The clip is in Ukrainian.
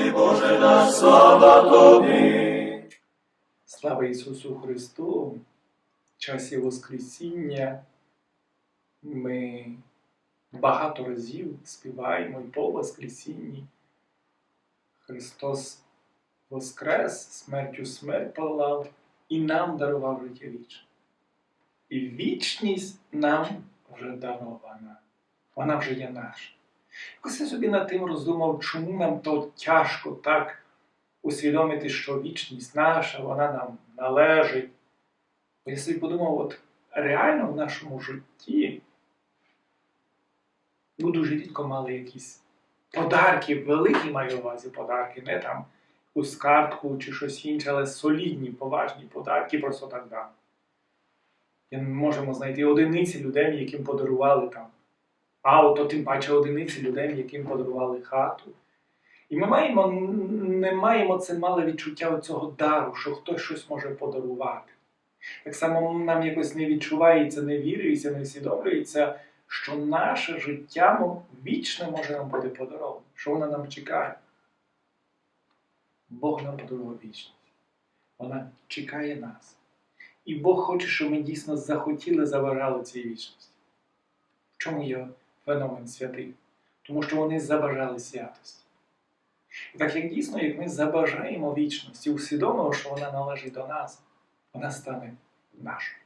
тобі, Боже наш, слава тобі. Слава Ісусу Христу! В часі Воскресіння ми багато разів співаємо і по Воскресінні. Христос Воскрес, смертю смерть подолав і нам дарував життя вічне. І вічність нам вже дарована. Вона вже є наша. Якось я собі над тим роздумав, чому нам то тяжко так усвідомити, що вічність наша, вона нам належить. Бо я собі подумав, от реально в нашому житті ми дуже рідко мали якісь подарки, великі маю увазі подарки, не там якусь картку чи щось інше, але солідні, поважні подарки просто так дам. Ми можемо знайти одиниці людей, яким подарували там ауто, тим паче одиниці людей, яким подарували хату. І ми маємо, не маємо це мале відчуття цього дару, що хтось щось може подарувати. Так само нам якось не відчувається, не віриться, не усвідомлюється, що наше життя мо- вічне може нам бути подароване, що воно нам чекає. Бог нам подарував вічність. Вона чекає нас. І Бог хоче, щоб ми дійсно захотіли забажали цій вічності. В чому є феномен святий? Тому що вони забажали святості. І так як дійсно, як ми забажаємо вічності, усвідомимо, що вона належить до нас, вона стане нашою.